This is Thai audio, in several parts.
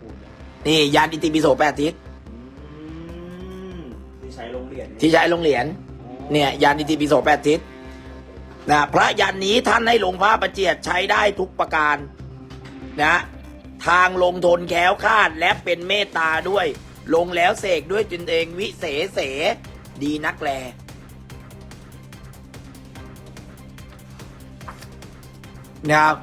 ปูนเนี่ยนี่ยันอิติปิโสแปดทิศอืมที่ใช้โรงเรียนที่ใช้ลงเหรียญเนี่ยยันอิติปิโสแปดทิศนะพระยันนี้ท่านให้ลงผ้าประเจียดใช้ได้ทุกประการนะทางลงทนแค้วคลาดและเป็นเมตตาด้วย ลงแล้วเสกด้วยจนเองวิเศษเสดีนักแลนะครับ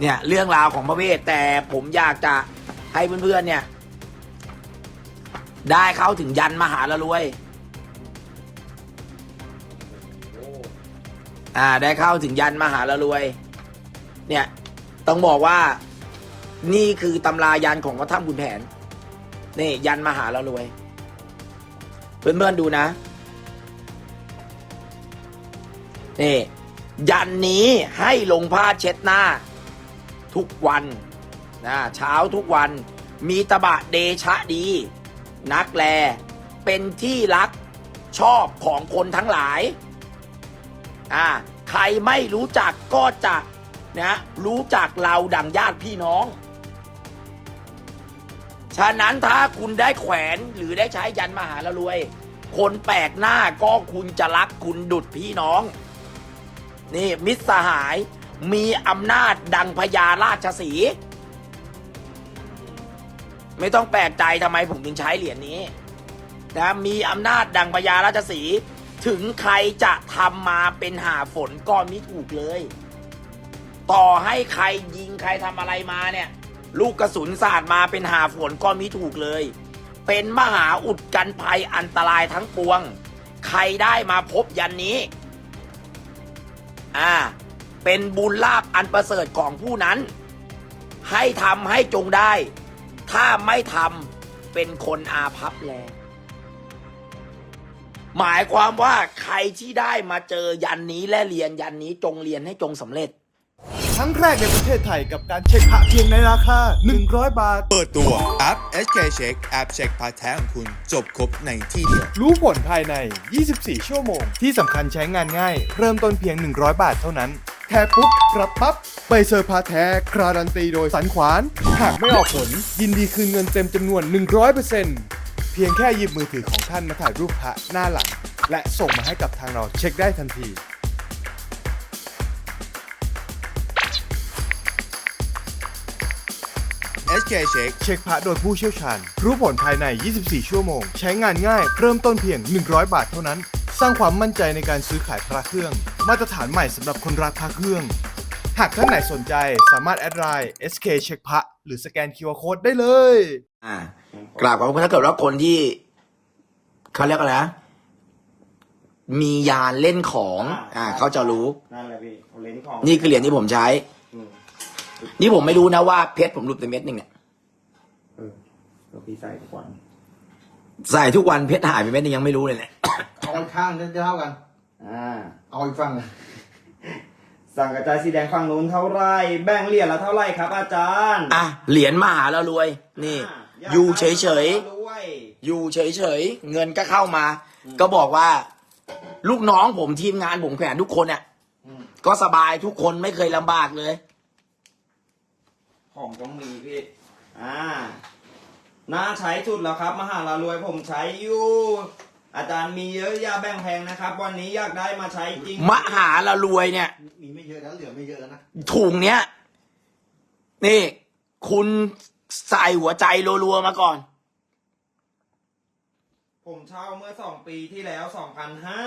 เนี่ยเรื่องราวของพระเวทแต่ผมอยากจะ ให้เพื่อนๆเนี่ย ได้เข้าถึงยันมหาละรวยอ้อ่า ได้เข้าถึงยันมหาละรวย เนี่ย ต้องบอกว่า นี่คือตำรายันของวัดถ้ำขุนแผน นี่ ยันมหาละรวย เพื่อนๆดูนะ นี่ ยันนี้ให้ลงผ้าเช็ดหน้า ทุกวัน นะเช้าทุกวันมีตบะเดชะดี นักแล เป็นที่รักชอบของคนทั้งหลายอ่าใครไม่รู้จักก็จะนะรู้จักเราดังญาติพี่น้อง ฉะนั้นถ้าคุณได้แขวนหรือได้ใช้ยันมหาละรวย คนแปลกหน้าก็คุณจะรักคุณดุดพี่น้อง นี่มิตรสหายมีอำนาจดังพญาราชสีห์ ไม่ต้องแปลกใจทำไมผมถึงใช้เหรียญนี้นะมีอำนาจดังพญาราชสีถึงใครจะทำมาเป็นหาฝนก็มิถูกเลย ต่อให้ใครยิงใครทำอะไรมาเนี่ย ลูกกระสุนสาดมาเป็นหาฝนก็มิถูกเลย เป็นมหาอุดกันภัยอันตรายทั้งปวง ใครได้มาพบยันนี้ อ่า เป็นบุญลาภอันประเสริฐของผู้นั้น ให้ทำให้จงได้ ถ้าไม่ทำเป็นคนอาภัพแล หมายความว่าใครที่ได้มาเจอยันนี้และเรียนยันนี้จงเรียนให้จงสำเร็จ ครั้งแรกในประเทศไทยกับการเช็คพระเพียงในราคา 100 บาท เปิดตัวแอป SK Check แอปเช็คพาร์ทแท้ของคุณ จบครบในที่เดียว รู้ผลภายใน 24 ชั่วโมง ที่สำคัญใช้งานง่าย เริ่มต้นเพียง 100 บาทเท่านั้น แท้ปุ๊บรับปั๊บไปเซอร์พาแท้คราดันตีโดยสันขวาน หากไม่ออกผล ยินดีคืนเงินเต็มจำนวน 100%เพียงแค่หยิบมือถือของท่านมาถ่ายรูปพระหน้าหลัง และส่งมาให้กับทางเราเช็คได้ทันที SK Check เช็คพระโดยผู้เชี่ยวชาญ รู้ผลภายใน 24 ชั่วโมง ใช้งานง่าย เริ่มต้นเพียง 100 บาทเท่านั้น สร้างความมั่นใจในการซื้อขายพระเครื่อง มาตรฐานใหม่สำหรับคนรักพระเครื่อง หากท่านไหนสนใจสามารถแอดไลน์ SK เช็คพระหรือสแกน QR Code ได้เลย อ่ากราบขอบคุณถ้าเกิดว่าคนที่เขาเรียกอะไรนะ มียานเล่นของ อ่าเขาจะรู้ นั่นแหละพี่เอาเลนส์ของนี่คือเหรียญที่ผมใช้ อืมนี่ผมไม่รู้นะว่าเพชรผมหลุดไปเม็ดหนึ่งเนี่ย เออเราพี่ใส่ทุกวันใส่ทุกวันเพชรหายไปเม็ดหนึงยังไม่รู้เลยเนี่ยเอาอีกข้างจะเท่ากัน อ่า เอาอีกฝั่งสั่งกระจายสีแดงฝั่งนู้นเท่าไหรแบ่งเหรียญละเท่าไหรครับ อาจารย์ อะเหรียญมหาแล้วรวย นี่าอยู่เฉยเฉยๆด้วยๆอยู่เฉยเฉยๆเงินก็เข้ามา ก็บอกว่า ลูกน้องผมทีมงานผมแขวนทุกคนเนี่ยอืมก็สบายทุกคนไม่เคยลำบากเลย ของต้องมีพี่อ่าน่าใช้สุดแล้วครับ มหาลารวยผมใช้อยู่ อาจารย์มีเยอะอย่าแบ่งแพงนะครับ วันนี้อยากได้มาใช้จริงมหาละรวยเนี่ย มีไม่เยอะแล้วเหลือไม่เยอะแล้วนะถุงเนี้ย นี่ คุณใส่หัวใจรัวๆมาก่อน ผมเช่าเมื่อสองปีที่แล้วสองพันห้า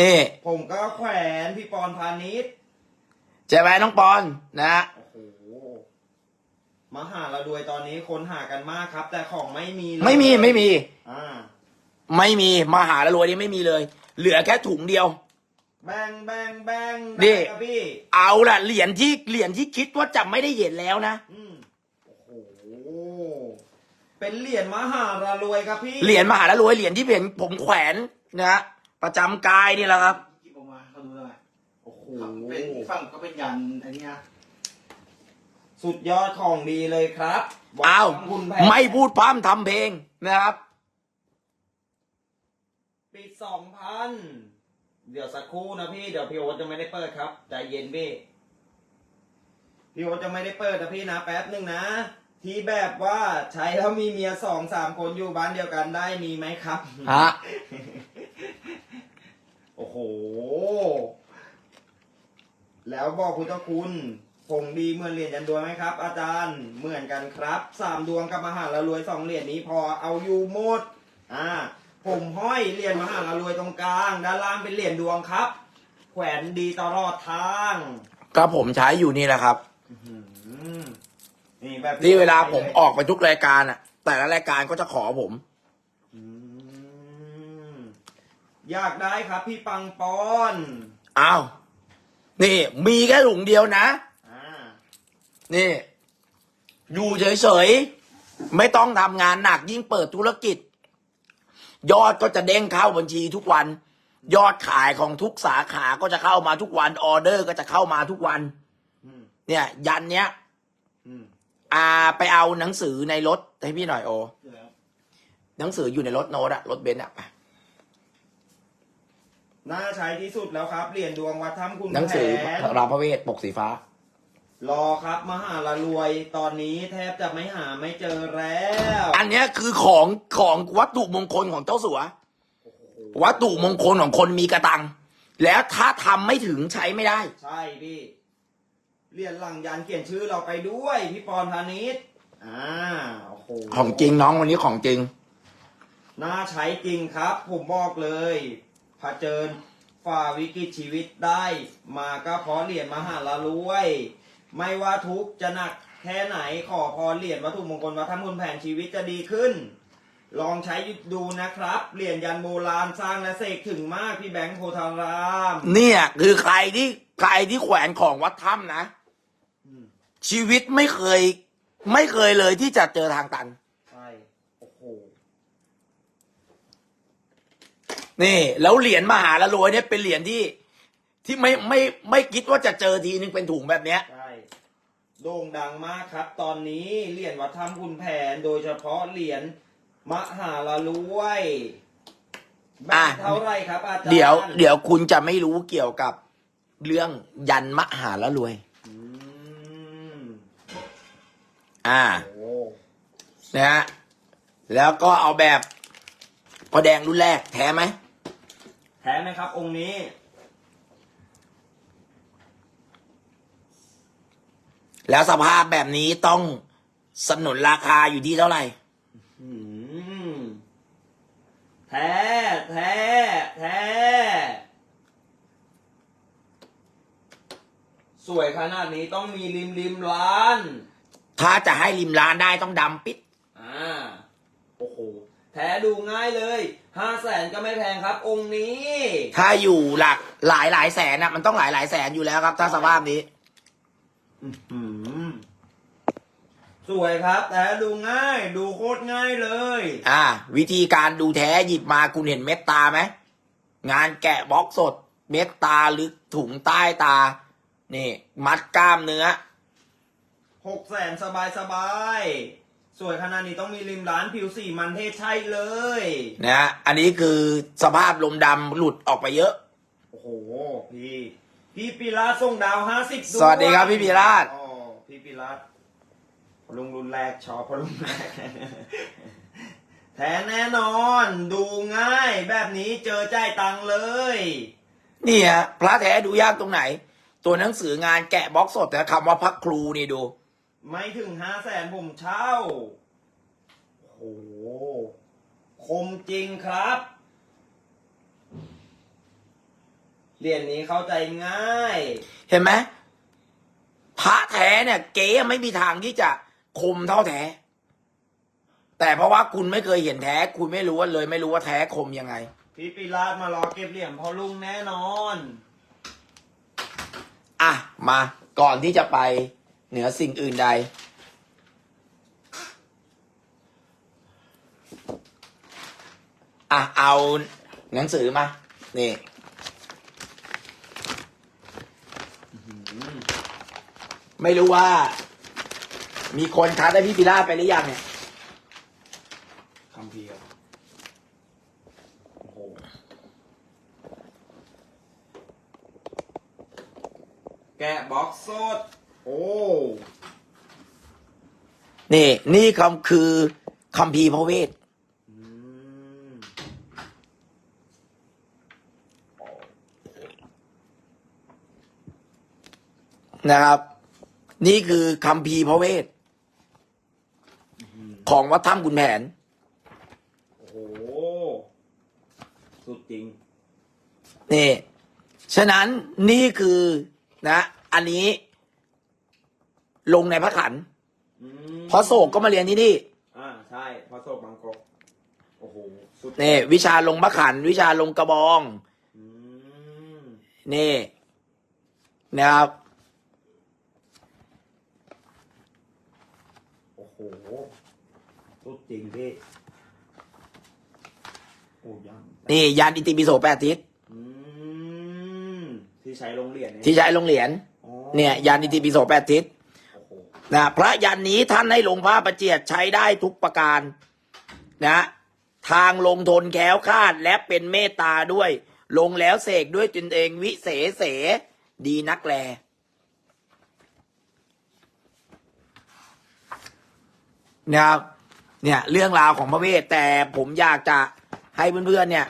นี่ ผมก็แขวนพี่ปอนพาณิชย์ใช่ไหมน้องปอนนะ โอ้โหมหาลารวยตอนนี้คนหากันมากครับ แต่ของไม่มีเลยไม่มีไม่มี อ่า ไม่มีมหาละรวยนี่ไม่มีเลย เหลือแค่ถุงเดียว แบ่งแบ่งแบ่งนี่ได้ครับพี่เอาล่ะเหรียญที่เหรียญที่คิดว่าจะไม่ได้เห็นแล้วนะอืมโอ้โหเป็นเหรียญมหาลารวยครับพี่เหรียญมหาละรวยเหรียญที่เห็นผมแขวนนะฮะประจำกายนี่แหละครับ หยิบออกมาเขาดูหน่อยโอ้โหเป็นอีกฝั่งก็เป็นยันอันเนี้ยสุดยอดของดีเลยครับอ้าววัดคุณแพไม่พูดพร่ำทำเพลงนะครับ ปิดสองพันเดี๋ยวสักครู่นะพี่ เดี๋ยวพี่โอ๊ตจะไม่ได้เปิดครับ ใจเย็นพี่ พี่โอ๊ตจะไม่ได้เปิดนะพี่นะ แป๊บหนึ่งนะ ที่แบบว่าใช้แล้วมีเมียสองสามคนอยู่บ้านเดียวกันได้มีไหมครับ ฮะ โอ้โห แล้วบอกพุทธคุณผงดีเหมือนเหรียญยันดวงไหมครับ อาจารย์ เหมือนกันครับ สามดวงกับมหาละรวยสองเหรียญนี้พอเอาอยู่หมด อ่า ผมห้อยเหรียญมหาละรวยตรงกลาง ด้านล่างเป็นเหรียญดวงครับ แขวนดีตลอดทางก็ผมใช้อยู่นี่แหละครับ อื้อหือนี่แบบที่เวลาผมออกไปทุกรายการอะ แต่ละรายการก็จะขอผม อืมอยากได้ครับพี่ปังปอนอ้าว นี่ มีแค่ถุงเดียวนะ อ่านี่ อยู่เฉยๆ ไม่ต้องทำงานหนักยิ่งเปิดธุรกิจ ยอดก็จะเด้งเข้าบัญชีทุกวัน ยอดขายของทุกสาขาก็จะเข้ามาทุกวันออเดอร์ก็จะเข้ามาทุกวันอืมเนี่ย ยันเนี้ยอืมอาไปเอาหนังสือในรถให้พี่หน่อยโอเดี๋ยวหนังสืออยู่ในรถโน้ตอะรถเบนซ์อะไปน่าใช้ที่สุดแล้วครับเหรียญดวงวัดถ้ำคุณหนังสือแผนรามพระเวทปกสีฟ้า รอครับมหาละรวยตอนนี้แทบจะไม่หาไม่เจอแล้ว อันเนี้ยคือของของวัตถุมงคลของเจ้าสัว วัตถุมงคลของคนมีกระตัง แล้วถ้าทำไม่ถึงใช้ไม่ได้ ใช่พี่เหรียญหลังยันเขียนชื่อเราไปด้วยพี่ปอนพาณิชย์อ่าโอ้โหของจริงน้องวันนี้ของจริง น่าใช้จริงครับ ผมบอกเลยเผชิญฝ่าวิกฤตชีวิตได้ มาก็เพราะเหรียญมหาละรวย ไม่ว่าทุกข์จะหนักแค่ไหนขอพรเหรียญวัตถุมงคลวัดถ้ำคุณแผนชีวิตจะดีขึ้น ลองใช้ดูนะครับ เหรียญยันโบราณสร้างและเสกถึงมากพี่แบงค์โพธารามเนี่ยคือใครที่ใครที่แขวนของวัดถ้ำนะ อืมชีวิตไม่เคย ไม่เคยเลยที่จะเจอทางตัน ใช่โอ้โหนี่ แล้วเหรียญมหาละรวยเนี่ยเป็นเหรียญที่ ที่ไม่ไม่ไม่คิดว่าจะเจอทีนึงเป็นถุงแบบเนี้ย ใช่ โด่งดังมากครับ ตอนนี้เหรียญวัดถ้ำคุณแผนโดยเฉพาะเหรียญมหาละรวยแบอะ บเท่าไหรครับอาจารย์เดี๋ยวเดี๋ยวคุณจะไม่รู้เกี่ยวกับเรื่องยันมหาละรวย อืมอ่า โอ้นะฮะ แล้วก็เอาแบบพอแดงรุ่นแรกแท้ไหม แท้ไหมครับ องค์นี้ แล้วสภาพแบบนี้ต้องสนุนราคาอยู่ที่เท่าไหร่อืมแท้แท้แท้สวยขนาดนี้ต้องมีริมริมล้าน ถ้าจะให้ริมร้านได้ต้องดำปิด อ่า โอ้โห แท้ดูง่ายเลย ห้าแสนก็ไม่แพงครับ องค์นี้ ถ้าอยู่หลักหลายหลายแสนนะมันต้องหลายหลายแสนอยู่แล้วครับ ถ้าสภาพนี้ อืม สวยครับ แต่ดูง่าย ดูโคตรง่ายเลย อ่า วิธีการดูแท้หยิบมาคุณเห็นเม็ดตาไหมงานแกะบล็อกสด เม็ดตาลึกถุงใต้ตา นี่ มัดกล้ามเนื้อหกแสนสบายสบายๆสวยขนาดนี้ต้องมีริมร้านผิวสีมันเทศใช่เลยนะฮะอันนี้คือสภาพลมดำหลุดออกไปเยอะ โอ้โห พี่ พี่ปีราชส่งดาวห้าสิบสวัสดีครับพี่ปีราชอ๋อพี่ปีราช ลุงรุ่นแรกชอบพอลุงแรก แท้แน่นอนดูง่าย แบบนี้เจอจ่ายตังค์เลย นี่ฮะพระแท้ดูยากตรงไหน ตัวหนังสืองานแกะบล็อกสดแต่คำว่าพระครูนี่ดู ไม่ถึงห้าแสนผมเช่าโอ้โหคมจริงครับเหรียญนี้เข้าใจง่าย เห็นไหมพระแท้เนี่ย เก๊ไม่มีทางที่จะ คมเท่าแท้ แต่เพราะว่าคุณไม่เคยเห็นแท้ คุณไม่รู้ว่าเลย ไม่รู้ว่าแท้คมยังไง พี่ปีราชมารอเก็บเหรียญพอลุงแน่นอน อะ มา ก่อนที่จะไปเหนือสิ่งอื่นใด อะ เอาหนังสือมา นี่ ไม่รู้ว่า มีคนทักได้พี่พิราบไปหรือยังเนี่ยคำเพียร์โอ้โหแกะบ็อกซ์สด โอ้ นี่ นี่คำคือคัมภีร์พระเวท อืมนะครับ นี่คือคัมภีร์พระเวท ของวัดถ้ำขุนแผน โอ้โห สุดจริง นี่ ฉะนั้นนี่คือนะ อันนี้ ลงในพระขันธ์อืมเพราะโศกก็มาเรียนที่นี่ อ่าใช่พระโศกบางกอกโอ้โห สุดนี่ วิชาลงพระขันธ์วิชาลงกระบอง อืมนี่นะครับ โอ้โห สุด จริงพี่โอ้ยังนี่ยานอิติปิโสแปดทิศอืมที่ใช้โรงเรียนเนี่ยที่ใช้ลงเหรียญอ๋อเนี่ยยานอิติปิโสแปดทิศโอ้โหนะพระยันนี้ท่านให้ลงผ้าประเจียดใช้ได้ทุกประการนะทางลงทนแค้วคลาดและเป็นเมตตาด้วย ลงแล้วเสกด้วยตนเองวิเศษเสดีนักแล นะครับ เนี่ย เรื่องราวของพระเวทแต่ผมอยากจะให้เพื่อนๆเนี่ย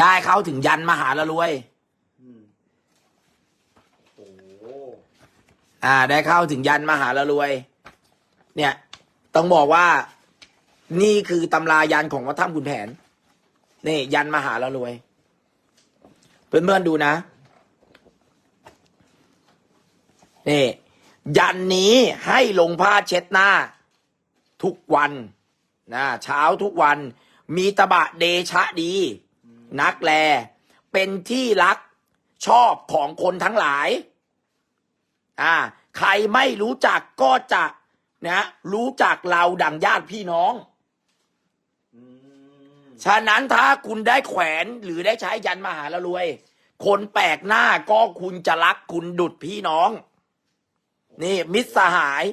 ได้เข้าถึงยันมหาละรวยอืมโอ้โหอ่า ได้เข้าถึงยันมหาละรวย เนี่ย ต้องบอกว่า นี่คือตำรายันของวัดถ้ำขุนแผน นี่ ยันมหาละรวย เพื่อนๆดูนะนี่ยันนี้ให้ลงผ้าเช็ดหน้า ทุกวันนะเช้าทุกวัน มีตบะเดชะดี นักแล เป็นที่รักชอบของคนทั้งหลาย อ่า ใครไม่รู้จักก็จะนะรู้จักเราดังญาติพี่น้องอืมฉะนั้นถ้าคุณได้แขวนหรือได้ใช้ยันมหาละรวย คนแปลกหน้าก็คุณจะรักคุณดุดพี่น้อง นี่ มิตรสหาย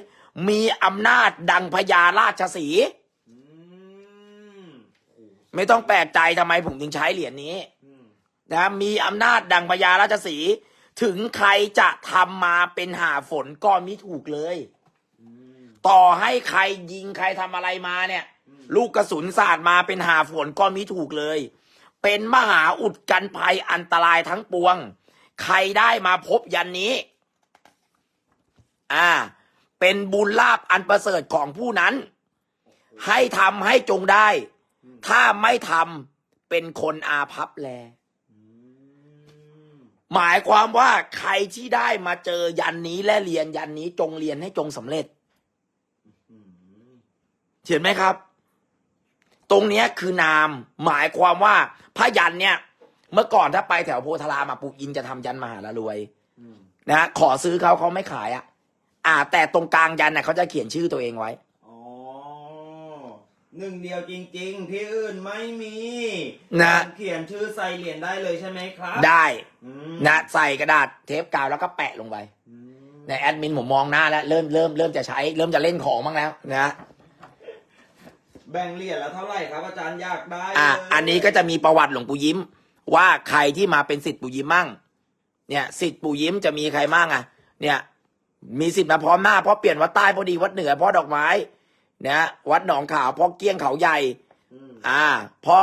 มีอำนาจดังพญาราชสีห์อืมโอ้โหไม่ต้องแปลกใจทำไมผมถึงใช้เหรียญนี้ อืมนะมีอำนาจดังพญาราชสีห์ถึงใครจะทำมาเป็นหาฝนก็มิถูกเลย อืมต่อให้ใครยิงใครทำอะไรมาเนี่ย ลูกกระสุนสาดมาเป็นหาฝนก็มิถูกเลย เป็นมหาอุดกันภัยอันตรายทั้งปวง ใครได้มาพบยันนี้ อ่า เป็นบุญลาภอันประเสริฐของผู้นั้น ให้ทำให้จงได้ ถ้าไม่ทำเป็นคนอาภัพแล หมายความว่าใครที่ได้มาเจอยันนี้และเรียนยันนี้จงเรียนให้จงสำเร็จเห็นไหมครับ ตรงเนี้ยคือนาม หมายความว่าพระยันเนี่ย เมื่อก่อนถ้าไปแถวโพธารามปู่อินจะทำยันมหาละรวยนะขอซื้อเขาเขาไม่ขายอะ อ่า แต่ตรงกลางยันน่ะเขาจะเขียนชื่อตัวเองไว้ อ๋อหนึ่งเดียวจริง ๆ ที่อื่นไม่มีนะ เขียนชื่อใส่เหรียญได้เลยใช่ไหมครับได้อืมนะใส่กระดาษเทปกาวแล้วก็แปะลงไปอืมในแอดมินผมมองหน้าแล้วเริ่มเริ่มเริ่มจะใช้เริ่มจะเล่นของบ้างแล้วนะแบ่งเหรียญแล้วเท่าไหร่ครับอาจารย์อยากได้อะเลยอันนี้ก็จะมีประวัติหลวงปู่ยิ้ม ว่าใครที่มาเป็นสิทธิ์ปู่ยิ้มมั่ง เนี่ยสิทธิ์ปู่ยิ้มจะมีใครมั่งอะ เนี่ย มีสิทธิ์มาพร้อมหน้าเพราะเปลี่ยนวัดใต้พอดีวัดเหนือเพ่อดอกไม้นะวัดหนองขาวเพ่อเกี้ยงเขาใหญ่อืมอ่า พ่อ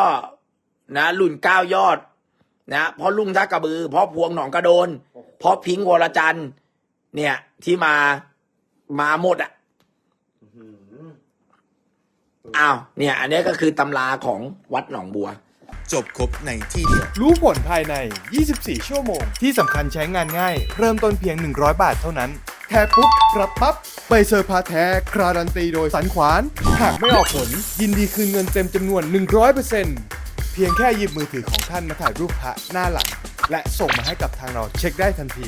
นะรุ่นเก้ายอด นะพ่อลุงท่ากระบือพ่อพวงหนองกระโดนพ่อพิงค์วรจันทร์เนี่ย ที่มามาหมดอะอืมอ้าวเนี่ย อันนี้ก็คือตำราของวัดหนองบัว จบครบในที่เดียว รู้ผลภายใน 24 ชั่วโมง ที่สำคัญใช้งานง่าย เริ่มต้นเพียง 100 บาทเท่านั้น แท้ปุ๊บ รับปั๊บไปเซอร์พาแท้ คราดันตีโดยสันขวาน หากไม่ออกผล ยินดีคืนเงินเต็มจำนวน 100%เพียงแค่หยิบมือถือของท่านมาถ่ายรูปพระหน้าหลัง และส่งมาให้กับทางเราเช็คได้ทันที